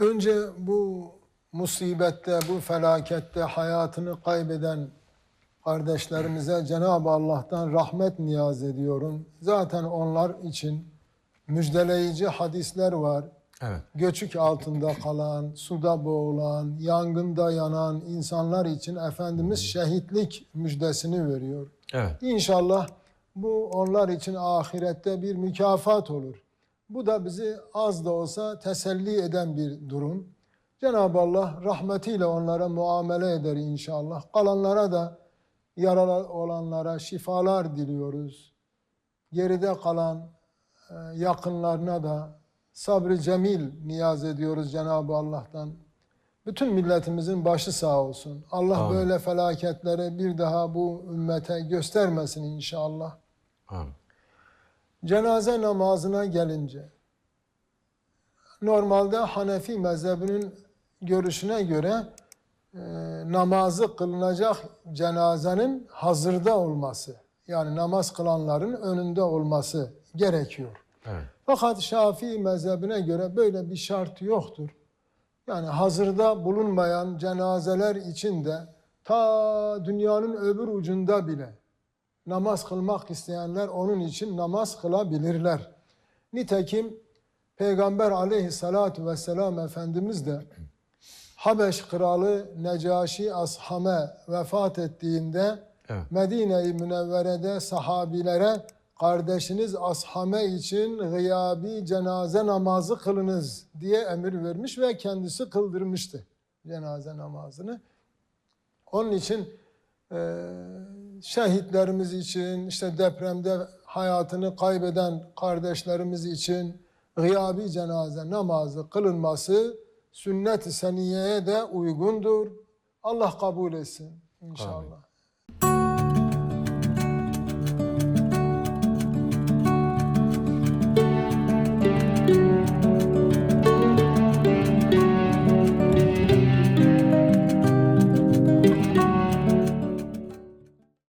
Önce bu musibette, bu felakette hayatını kaybeden kardeşlerimize Cenab-ı Allah'tan rahmet niyaz ediyorum. Zaten onlar için müjdeleyici hadisler var. Evet. Göçük altında kalan, suda boğulan, yangında yanan insanlar için Efendimiz şehitlik müjdesini veriyor. Evet. İnşallah bu onlar için ahirette bir mükafat olur. Bu da bizi az da olsa teselli eden bir durum. Cenab-ı Allah rahmetiyle onlara muamele eder inşallah. Kalanlara da yaralı olanlara şifalar diliyoruz. Geride kalan e, yakınlarına da sabrı cemil niyaz ediyoruz Cenab-ı Allah'tan. Bütün milletimizin başı sağ olsun. Allah Amin. böyle felaketleri bir daha bu ümmete göstermesin inşallah. Amin. Cenaze namazına gelince normalde Hanefi mezhebinin görüşüne göre e, namazı kılınacak cenazenin hazırda olması yani namaz kılanların önünde olması gerekiyor. Evet. Fakat Şafii mezhebine göre böyle bir şart yoktur. Yani hazırda bulunmayan cenazeler için de ta dünyanın öbür ucunda bile namaz kılmak isteyenler onun için namaz kılabilirler. Nitekim Peygamber aleyhissalatu vesselam Efendimiz de Habeş kralı Necaşi Ashame vefat ettiğinde Evet. Medine-i Münevvere'de sahabilere kardeşiniz Ashame için gıyabi cenaze namazı kılınız diye emir vermiş ve kendisi kıldırmıştı cenaze namazını. Onun için e, şehitlerimiz için, işte depremde hayatını kaybeden kardeşlerimiz için gıyabi cenaze namazı kılınması sünnet-i seniyeye de uygundur. Allah kabul etsin inşallah.